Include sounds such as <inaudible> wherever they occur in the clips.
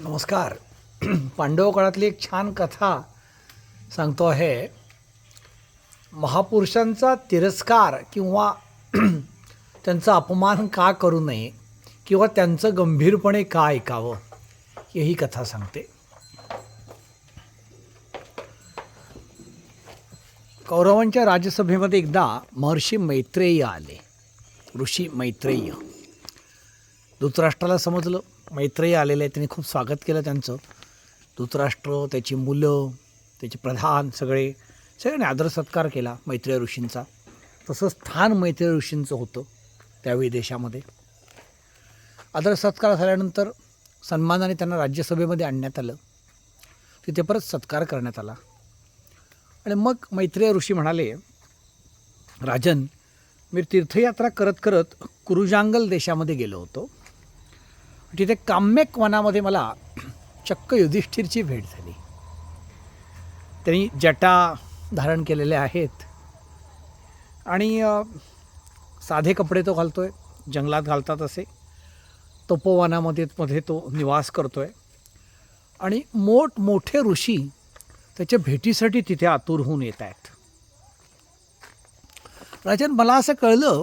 नमस्कार. <clears throat> पांडव काळातली एक छान कथा सांगतो आहे. महापुरुषांचा तिरस्कार किंवा <clears throat> त्यांचा अपमान का करू नये किंवा त्यांचं गंभीरपणे का ऐकावं ही कथा सांगते. कौरवांच्या राज्यसभेमध्ये एकदा महर्षी मैत्रेय आले. ऋषी मैत्रेय. धृतराष्ट्राला समजलं. मैत्रेय आलेले आहेत त्यांनी खूप स्वागत केलं त्यांचं. धृतराष्ट्र त्याची मुलं त्याचे प्रधान सगळे सगळ्यांनी आदर सत्कार केला मैत्रेय ऋषींचा. तसं स्थान मैत्रेय ऋषींचं होतं त्यावेळी देशामध्ये. आदर सत्कार झाल्यानंतर सन्मानाने त्यांना राज्यसभेमध्ये आणण्यात आलं. तिथे परत सत्कार करण्यात आला. आणि मग मैत्रेय ऋषी म्हणाले राजन मी तीर्थयात्रा करत करत कुरुजांगल देशामध्ये गेलो होतो. तिथे काम्यक वनामध्ये मला चक्क युधिष्ठिरची भेट झाली. त्यांनी जटा धारण केलेले आहेत. आणि साधे कपडे तो घालतो आहे जंगलात घालतात असे. तपोवनामध्ये मध्ये तो निवास करतो आहे आणि मोठमोठे ऋषी त्याच्या भेटीसाठी तिथे आतुर होऊन येत आहेत. राजन मला असं कळलं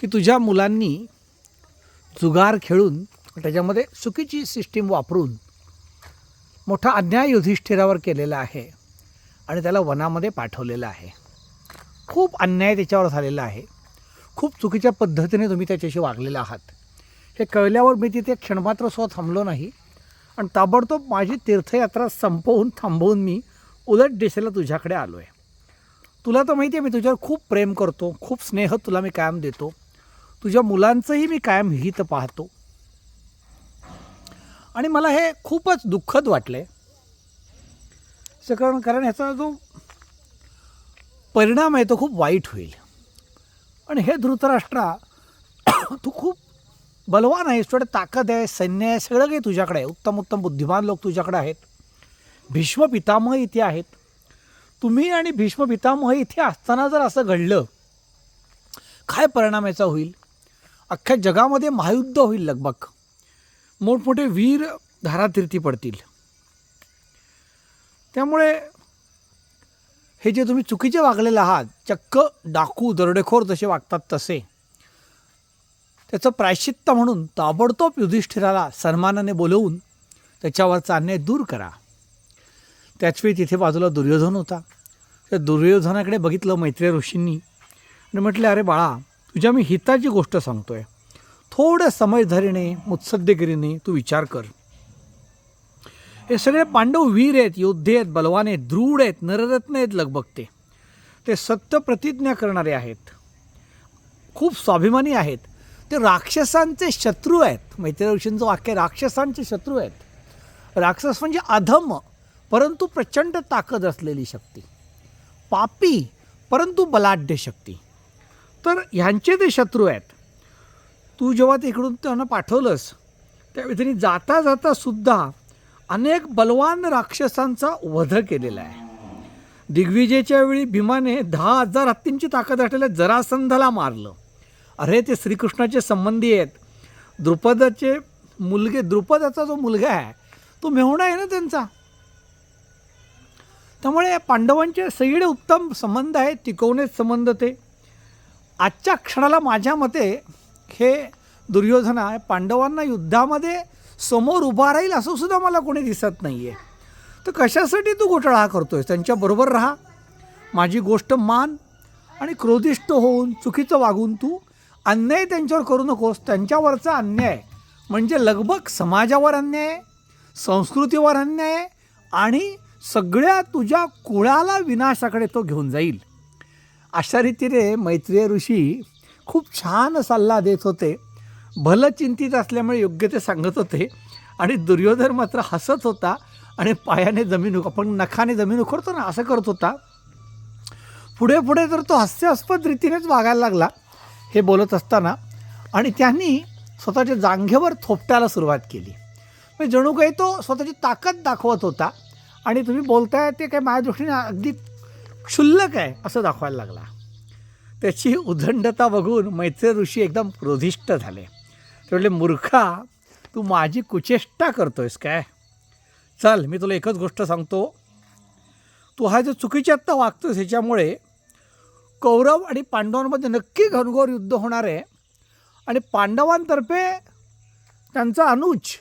की तुझ्या मुलांनी जुगार खेळून त्याच्यामध्ये चुकीची सिस्टीम वापरून मोठा अन्याय युधिष्ठिरावर केलेला आहे आणि त्याला वनामध्ये पाठवलेलं आहे. खूप अन्याय त्याच्यावर झालेला आहे. खूप चुकीच्या पद्धतीने तुम्ही त्याच्याशी वागलेला आहात. हे कळल्यावर मी तिथे क्षणमात्र सुद्धा थांबलो नाही आणि ताबडतोब माझी तीर्थयात्रा संपवून थांबवून मी उलट दिशेला तुझ्याकडे आलो आहे तुला तर माहिती आहे मी तुझ्यावर खूप प्रेम करतो खूप स्नेह तुला मी कायम देतो. तुझ्या मुलांचंही मी कायम हित पाहतो. आणि मला हे खूपच दुःखद वाटलं आहे कारण कारण ह्याचा जो परिणाम आहे तो खूप वाईट होईल. आणि हे धृतराष्ट्रा <coughs> तू खूप बलवान आहेस थोडं ताकद आहे सैन्य आहे सगळं काही तुझ्याकडे आहे. उत्तम उत्तम बुद्धिमान लोक तुझ्याकडे आहेत. भीष्म पितामह इथे आहेत. तुम्ही आणि भीष्म पितामह इथे असताना जर असं घडलं काय परिणाम याचा होईल? अख्ख्या जगामध्ये महायुद्ध होईल लगभग. मोठमोठे वीर धारातीर्थी पडतील. त्यामुळे हे जे तुम्ही चुकीचे वागलेले आहात चक्क डाकू दरोडेखोर जसे वागतात तसे त्याचं प्रायश्चित्त म्हणून ताबडतोब युधिष्ठिराला सन्मानाने बोलवून त्याच्यावरचा अन्याय दूर करा. त्याचवेळी तिथे बाजूला दुर्योधन होता. त्या दुर्योधनाकडे बघितलं मैत्रेय ऋषींनी आणि म्हटले अरे बाळा तुझ्या मी हिताची गोष्ट सांगतोय. थोडं समजधारीने मुत्सद्देगिरीने तू विचार कर. हे सगळे पांडव वीर आहेत योद्धे आहेत बलवान आहेत दृढ आहेत नररत्न आहेत लगबग ते. सत्य प्रतिज्ञा करणारे आहेत. खूप स्वाभिमानी आहेत. ते राक्षसांचे शत्रू आहेत. मैत्रेय ऋषींचं वाक्य राक्षसांचे शत्रू आहेत. राक्षस म्हणजे अधम परंतु प्रचंड ताकद असलेली शक्ती. पापी परंतु बलाढ्य शक्ती. तर ह्यांचे ते शत्रू आहेत तू जेव्हा तिकडून त्यांना पाठवलंस त्यावेळी त्यांनी जाता जाता सुद्धा अनेक बलवान राक्षसांचा वध केलेला आहे. दिग्विजयच्या वेळी भीमाने दहा हजार हत्तींची ताकद असलेल्या जरासंधाला मारलं. अरे ते श्रीकृष्णाचे संबंधी आहेत. द्रुपदाचे मुलगे द्रुपदाचा जो मुलगा आहे तो मेहुणा आहे ना त्यांचा? त्यामुळे पांडवांचे सगळे उत्तम संबंध आहेत टिकवणेच संबंध ते. आजच्या क्षणाला माझ्या मते हे दुर्योधन आहे. पांडवांना युद्धामध्ये समोर उभा राहील असं सुद्धा मला कोणी दिसत नाही आहे तर कशासाठी तू घोटाळा करतोय त्यांच्याबरोबर राहा. माझी गोष्ट मान आणि क्रोधिष्ट होऊन चुकीचं वागून तू अन्याय त्यांच्यावर करू नकोस. त्यांच्यावरचा अन्याय म्हणजे लगबग समाजावर अन्याय संस्कृतीवर अन्याय आणि सगळ्या तुझ्या कुळाला विनाशाकडे तो घेऊन जाईल. अशा रीतीने मैत्रीय ऋषी खूप छान सल्ला देत होते. भलं चिंतित असल्यामुळे योग्य ते सांगत होते. आणि दुर्योधन मात्र हसत होता आणि पायाने जमीन उक आपण नखाने जमीन उखडतो ना असं करत होता. पुढे पुढे तर तो हास्यास्पद रीतीनेच वागायला लागला हे बोलत असताना. आणि त्यांनी स्वतःच्या जांघेवर थोपटायला सुरुवात केली. म्हणजे जणू काही तो स्वतःची ताकद दाखवत होता. आणि तुम्ही बोलताय ते काय माझ्या दृष्टीने अगदी क्षुल्लक आहे असं दाखवायला लागला. त्याची उदंडता बघून मैत्रेय ऋषी एकदम क्रोधिष्ट झाले. ते म्हटले मूर्खा तू माझी कुचेष्टा करतोयस काय? चल मी तुला एकच गोष्ट सांगतो. तू हा जो चुकीच्या आत्ता वागतोस ह्याच्यामुळे कौरव आणि पांडवांमध्ये नक्की घनघोर युद्ध होणार आहे आणि पांडवांतर्फे त्यांचा अनुज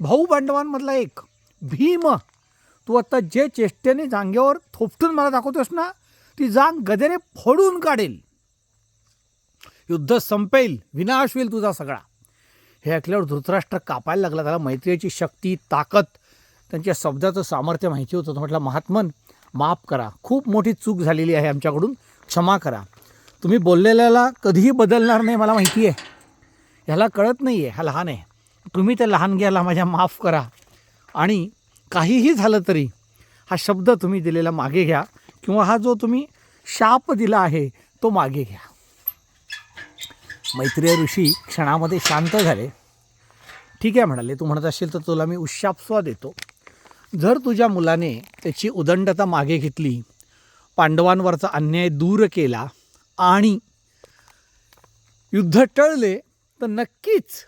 भाऊ पांडवांमधला एक भीम तू आत्ता जे चेष्टेने जांगेवर थोपटून मला दाखवतोस ना ती जांग गदेरे फोडून काढेल. युद्ध संपेल विनाश होईल तुझा सगळा. हे ऐकल्यावर धृतराष्ट्र कापायला लागला त्याला मैत्रीची शक्ती ताकद त्यांच्या शब्दाचं सामर्थ्य माहिती होतं. तो म्हटलं महात्मन माफ करा. खूप मोठी चूक झालेली आहे आमच्याकडून. क्षमा करा. तुम्ही बोललेल्याला कधीही बदलणार नाही मला माहिती आहे. ह्याला कळत नाही आहे हा लहान आहे. तुम्ही त्या लहान घ्यायला माझ्या माफ करा. आणि काहीही झालं तरी हा शब्द तुम्ही दिलेला मागे घ्या. किंवा हा जो तुम्ही शाप दिला आहे तो मागे घ्या. मैत्रीय ऋषी क्षणामध्ये शांत झाले. ठीक आहे म्हणाले तू म्हणत असेल तर तुला मी उशापस्वा देतो. जर तुझ्या मुलाने त्याची उदंडता मागे घेतली पांडवांवरचा अन्याय दूर केला आणि युद्ध टळले तर नक्कीच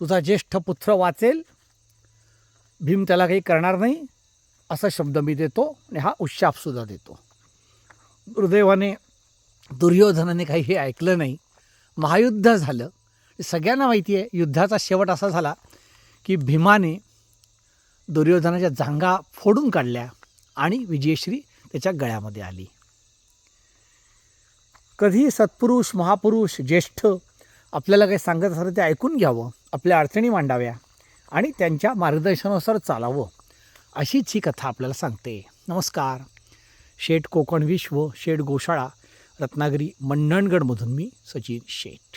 तुझा ज्येष्ठ पुत्र वाचेल. भीम त्याला काही करणार नाही. असा शब्द मी देतो आणि हा उशापसुद्धा देतो. दुर्दैवाने दुर्योधनाने काही हे ऐकलं नाही. महायुद्ध झालं. सगळ्यांना माहिती आहे युद्धाचा शेवट असा झाला की भीमाने दुर्योधनाच्या जांगा फोडून काढल्या आणि विजयश्री त्याच्या गळ्यामध्ये आली. कधी सत्पुरुष महापुरुष ज्येष्ठ आपल्याला काही सांगत असलं ते ऐकून घ्यावं आपल्या अडचणी मांडाव्या आणि त्यांच्या मार्गदर्शनानुसार चालावं. अशीच ही कथा आपल्याला सांगते. नमस्कार. शेठ कोकण विश्व शेठ गोशाळा रत्नागिरी मंडणगडमधून मी सचिन शेठ.